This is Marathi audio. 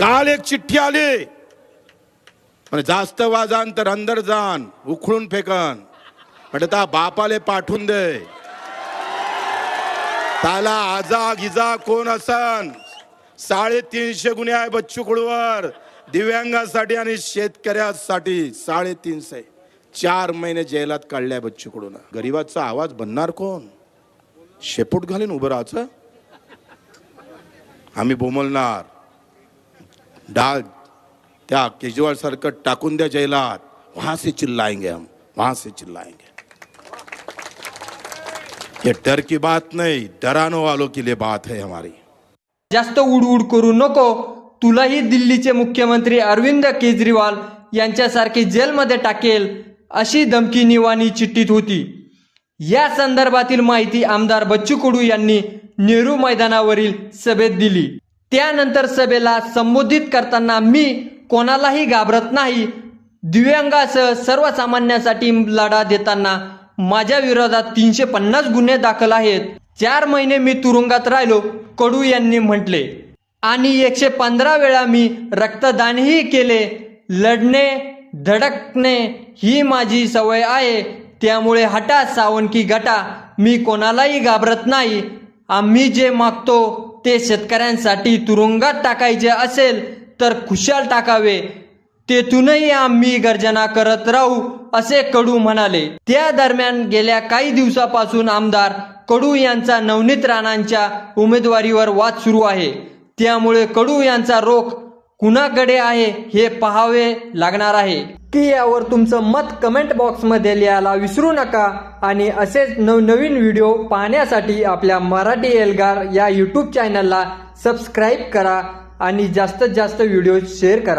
काल एक चिठ्ठी आली. म्हणे जास्त वाजान तर अंदर जान उखळून फेकन. म्हणजे त्या बापाले पाठवून दे. त्याला आजा गिजा कोण असन? साडेतीनशे गुन्हे आहे बच्चू कडूवर दिव्यांगासाठी आणि शेतकऱ्यासाठी साडेतीनशे. चार महिने जेलात काढल्या बच्चू कुडून गरीबाचा आवाज बनणार कोण? शेपूट घालीन उभं राहायचं? आम्ही बोमलणार डाल त्या केजरीवाल सरकार टाकून द्या जेलात वहां से चिल्लाएंगे हम. वहां से चिल्लाएंगे. ये डर की बात नहीं डराने वालों के लिए बात है हमारी। जास्त उडउड करू नको. तुलाही दिल्लीचे मुख्यमंत्री अरविंद केजरीवाल यांच्यासारखे जेलमध्ये टाकेल अशी धमकी निवानी चिठ्ठीत होती. या संदर्भातील माहिती आमदार बच्चू कडू यांनी नेहरू मैदानावरील सभेत दिली. त्यानंतर सभेला संबोधित करताना मी कोणालाही घाबरत नाही. दिव्यांगासह सर्वसामान्यांसाठी लढा देताना माझ्या विरोधात तीनशे पन्नास गुन्हे दाखल आहेत. चार महिने मी तुरुंगात राहिलो कडू यांनी म्हटले. आणि एकशे पंधरा वेळा मी रक्तदानही केले. लढणे धडकणे ही माझी सवय आहे. त्यामुळे हटा सावंकी गटा मी कोणालाही घाबरत नाही. आम्ही जे मागतो ते शेतकऱ्यांसाठी तुरुंगात टाकायचे असेल तर खुशाल टाकावे. तेथूनही आम्ही गर्जना करत राहू असे कडू म्हणाले. त्या दरम्यान गेल्या काही दिवसापासून आमदार कडू यांचा नवनीत राणांच्या उमेदवारीवर वाद सुरू आहे. त्यामुळे कडू यांचा रोख कुणाकडे आहे हे पाहावे लागणार आहे. की यावर तुमचं मत कमेंट बॉक्समध्ये लिहायला विसरू नका आणि असेच नवनवीन व्हिडिओ पाहण्यासाठी आपल्या मराठी एल्गार या यूट्यूब चॅनलला सबस्क्राईब करा आणि जास्तीत जास्त व्हिडिओ शेअर करा.